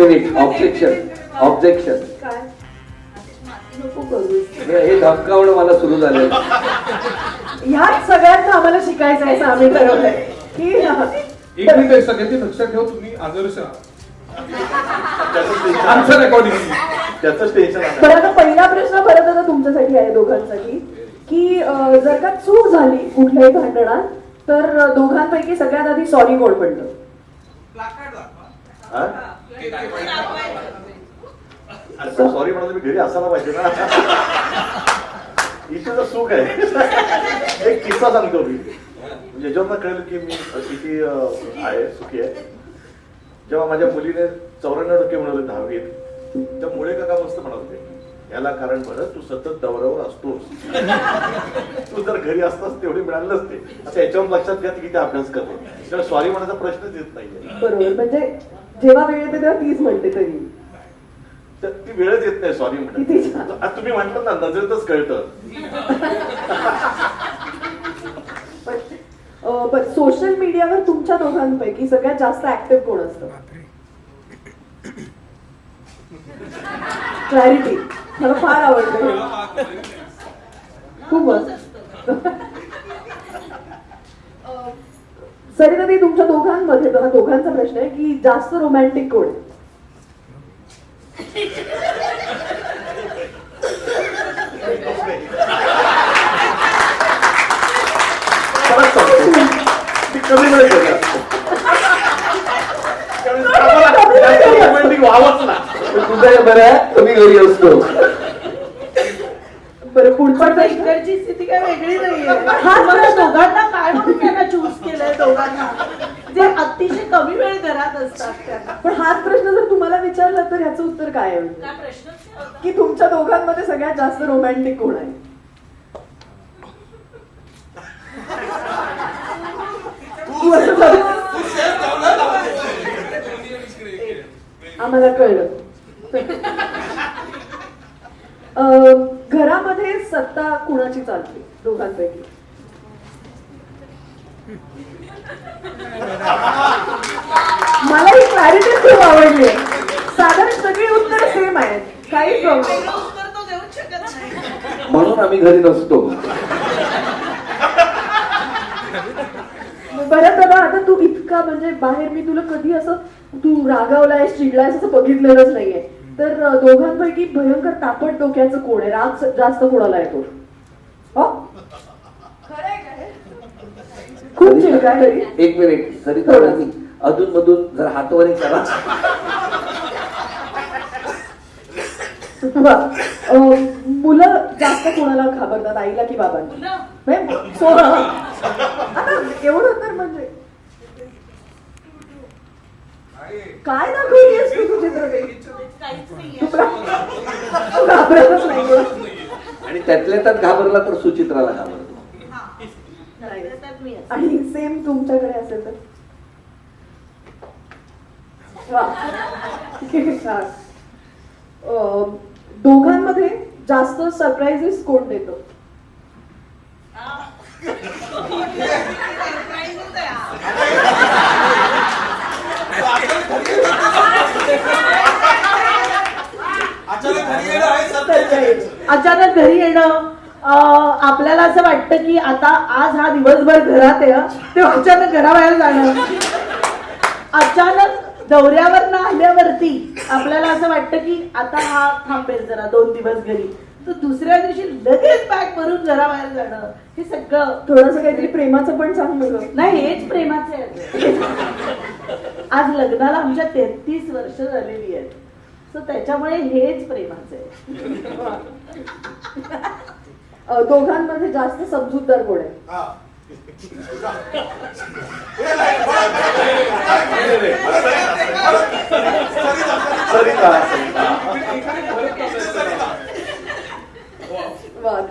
Minute objection objection काय? नको करू हे हे धमकावणं मला सुरू झालं ह्याच सगळ्यांना आम्हाला शिकायचं आहे असं आम्ही ठरवलंय. की एक मिनिट सगळ्यांनी लक्षात ठेव तुम्ही आदर्श आमचं रेकॉर्डिंग त्याच टेन्शन आहे. बरं आता पहिला प्रश्न परत आता तुमच्यासाठी आहे दोघांसाठी. की अं, जर का चूक झाली कुठल्याही भांडणात तर दोघांपैकी सगळ्यात आधी सॉरी कोण म्हणतं? सॉरी म्हणाल तुम्ही घरी असायला पाहिजे ना. इथे तर सुख आहे. एक किस्सा सांगतो मी. म्हणजे जेव्हा कळलं की मी किती आहे सुखी आहे जेव्हा माझ्या मुलीने चौऱ्याण्णव टक्के मिळवले दहावीत तेव्हा मुळे काका मस्त म्हणत होते याला कारण बरं तू सतत दौऱ्यावर असतोस. तू जर घरी असतास तेवढी मिळालं नसते. असं याच्यावर लक्षात घ्या की किती अभ्यास करते. तेव्हा सॉरी म्हणायचा प्रश्नच येत नाहीये. बरोबर. म्हणजे जेव्हा वेळ येते तेव्हा तीच म्हणते तरी. तर ती वेळच येत नाही सॉरी किती छान. म्हणतात आता तुम्ही म्हणतात ना नजरेतच कळतं. पण सोशल मीडियावर तुमच्या दोघांपैकी सगळ्यात जास्त ऍक्टिव्ह कोण असतं? क्लॅरिटी मला फार आवडतं. खूपच. सरिता ती तुमच्या दोघांमध्ये हा दोघांचा प्रश्न आहे की जास्त रोमॅन्टिक कोण आहे? खरंच सांगतो. ती कमी वेळ घरी असते. कारण आम्हाला जास्त romantic व्हावंच ना पण तुझं हे बरं आहे तुम्ही घरी असतो बरं पुढचा पण प्रश्न इकडची स्थिती काय वेगळी नाहीये हा, तुम्हाला प्रश्न- दोघांना काय म्हणून त्यांना चूज केलंय दोघांना जे अतिशय कमी वेळ घरात असतात त्यांना पण हाच प्रश्न जर तुम्हाला विचारला तर ह्याचं उत्तर काय आहे? की तुमच्या दोघांमध्ये सगळ्यात जास्त रोमॅन्टिक कोण आहे. आम्हाला कळलं. घरामध्ये सत्ता कुणाची चालते? दोघांपैकी. मला ही क्लॅरिटी खूप आवडली. साधारण सगळी उत्तर सेम आहेत. काही प्रॉब्लेम उत्तर तो देऊच शकत नाही. म्हणून आम्ही घरी नसतो. बरं बाबा आता तू इतका म्हणजे बाहेर मी तुला कधी असं तू रागावलायस चिडलायस असं बघितलेलंच नाहीये. तर दोघांपैकी भयंकर तापट डोक्याचं कोण आहे? राग जास्त कोणाला येतो हो? खूप चिडका तरी एक मिनिट सरी थोडं. अधून मधून जर हातवारी करा वा. अं, मुलं जास्त कोणाला घाबरतात? आईला की बाबांना? म्हणजे सो- आता एवढं तर म्हणजे काय दाखवलीस तू तुझी तू घाबरतच नाही. आणि त्यातल्या त्यात घाबरला तर सुचित्राला घाबरतो. आणि सेम तुमच्याकडे असेल तर? वा. मध्ये जास्त सरप्राईजेस कोण देतो? अचानक घरी येणं आपल्याला असं वाटतं की आता आज हा दिवसभर घरात आहे तेव्हा अचानक घराबाहेर जाणं. अचानक दौऱ्यावर आल्यावरती आपल्याला असं वाटतं की आता हा थांबेल जरा दोन दिवस घरी. तर दुसऱ्या दिवशी लगेच बॅग भरून घराबाहेर जाणं हे सगळं थोडस काहीतरी प्रेमाचं पण सांग नाही हेच प्रेमाचे आहे. आज लग्नाला आमच्या तेहतीस वर्ष झालेली आहेत. सो त्याच्यामुळे हेच प्रेमाचे आहे. दोघांमध्ये जास्त समजूतदार कोण आहे?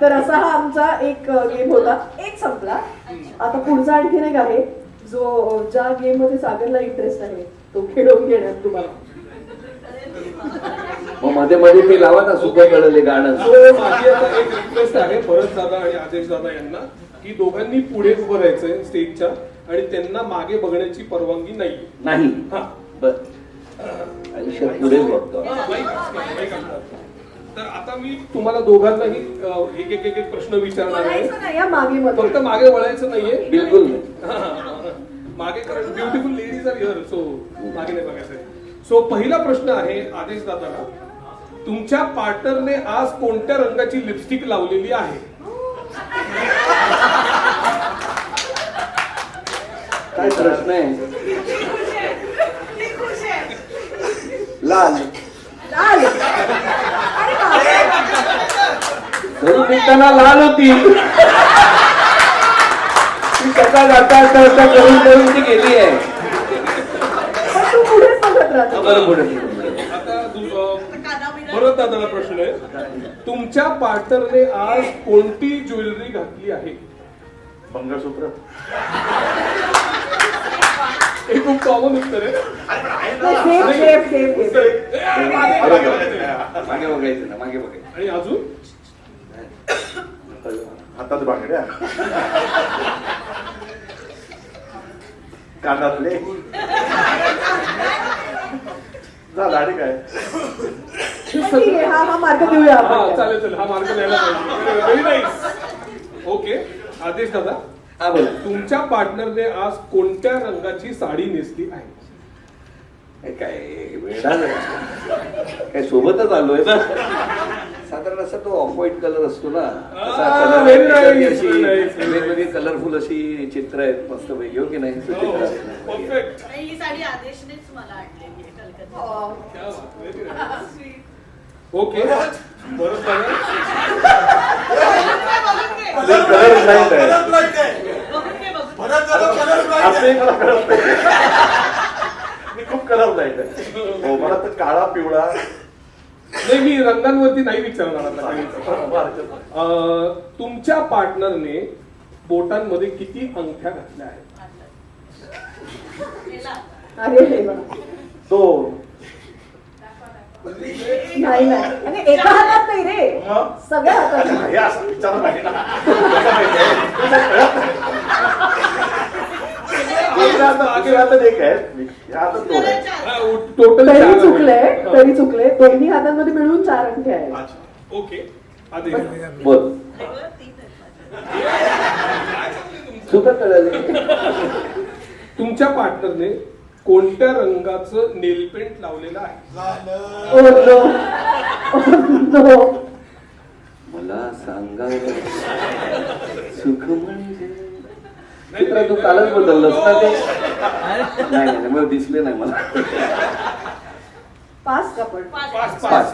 तर असा हा आमचा एक गेम होता. एक संपला. आता पुढचा आणखीन एक आहे जो ज्या गेममध्ये सागरला इंटरेस्ट आहे तो खेळवून घेण्यात तुम्हाला. मग मध्ये मध्ये ते लावा ना सुखं कळले गाणं. सो माझी आता एक रिक्वेस्ट आहे भरत दादा आणि आदेश दादा यांना. की दोघांनी पुढे उभं राहायचंय स्टेजच्या आणि त्यांना मागे बघण्याची परवानगी नाही. नाही. हा. बर. पुढे बघतो. हा. तर आता मी तुम्हाला दोघांनाही एक एक एक एक प्रश्न विचारणार आहे. फक्त मागे वळायचं नाहीये. बिलकुल नाही. मागे कारण beautiful ladies are here so मागे नाही बघायचं सो पहिला प्रश्न आहे आदेश दादाला. तुमच्या पार्टनरने आज कोणत्या रंगाची लिपस्टिक लावलेली आहे? काय प्रश्न आहे लाल. लाल. निघताना लाल होती. ती सकाळ जाता जाता करून करून ती गेली आहे. बरं पुढे दादाला प्रश्न आहे. तुमच्या पार्टनरने आज कोणती ज्वेलरी घातली आहे? मंगळसूत्र. हे खूप कॉमन उत्तर आहे. सेफ सेफ सेफ उत्तर आहे. ए, मागे- मागे बघायचं. मागे बघायचं ना मागे बघायचं. आणि अजून? हातात बांगड्या कानातले. झालं आणि काय? ठीक आहे हा हा मार्ग देऊया हा आपण चालेल चालेल. हा मार्ग न्यायला पाहिजे. व्हेरी नाईस ओके आदेश दादा? हा बोला. तुमच्या पार्टनरने आज कोणत्या रंगाची साडी नेसली आहे? हे काय वेळा काय सोबतच आलोय ना. साधारण असा तो ऑफ व्हाईट कलर असतो ना. वेगवेगळी कलरफुल अशी चित्र आहेत. मस्त पैकी हो की नाही? Oh, Suchitra okay. बरं दादा कलर नाही? काय बघून घे बघून असंही मला कळत नाही मी खूप कलर नाही हो मला तर काळा पिवळा. नाही मी रंगांवरती नाही विचारणार आता. काही. अं, तुमच्या पार्टनरने बोटांमध्ये किती अंगठ्या घातल्या आहेत. अरे देवा. दोन. नाही नाही. एका हातात नाही रे? सगळ्या हातात. हे असं ना. आहे? आहे. टोटल तरी चुकले तरी चुकले दोन्ही हातांमध्ये मिळून चार अंके आहेत. अच्छा. ओके. बोल. सुद्धा कळाले? तुमच्या पार्टनरने कोणत्या रंगाचं नेल पेंट लावलेलं आहे? नो. मला सांगा सुख म्हणजे? चित्र तू कालच बदललंस ना ते? नाही नाही मला दिसले नाही मला. पाच का पण? पाच. पाच, पाच पाच.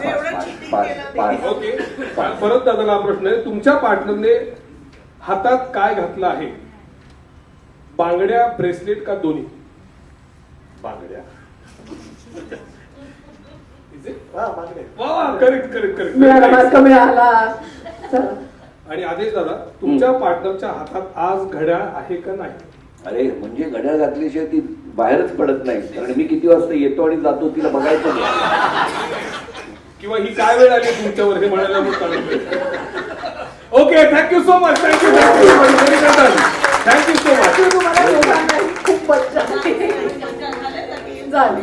पाच पाच पाच. ओके. परत दादाला हा प्रश्न आहे. तुमच्या पार्टनरने हातात काय घातलं आहे? बांगड्या ब्रेसलेट का दोन्ही? बांगड्या Is it? हा बांगड्या वा वा करेक्ट करेक्ट मिळाला मार्क करेक्ट मिळाला चला आणि आदेश दादा तुमच्या पार्टनरच्या हातात आज घड्याळ आहे का नाही? अरे म्हणजे घड्याळ घातल्याशिवाय ती बाहेरच पडत नाही. कारण मी किती वाजता येतो आणि जातो तिला बघायचं नाही. किंवा ही काय वेळ आली तुमच्यावर हे म्हणायला मग okay thank you so much thank you thank you thank you so much तू तुम्हाला दोघांनाही खूप मज्जा आली.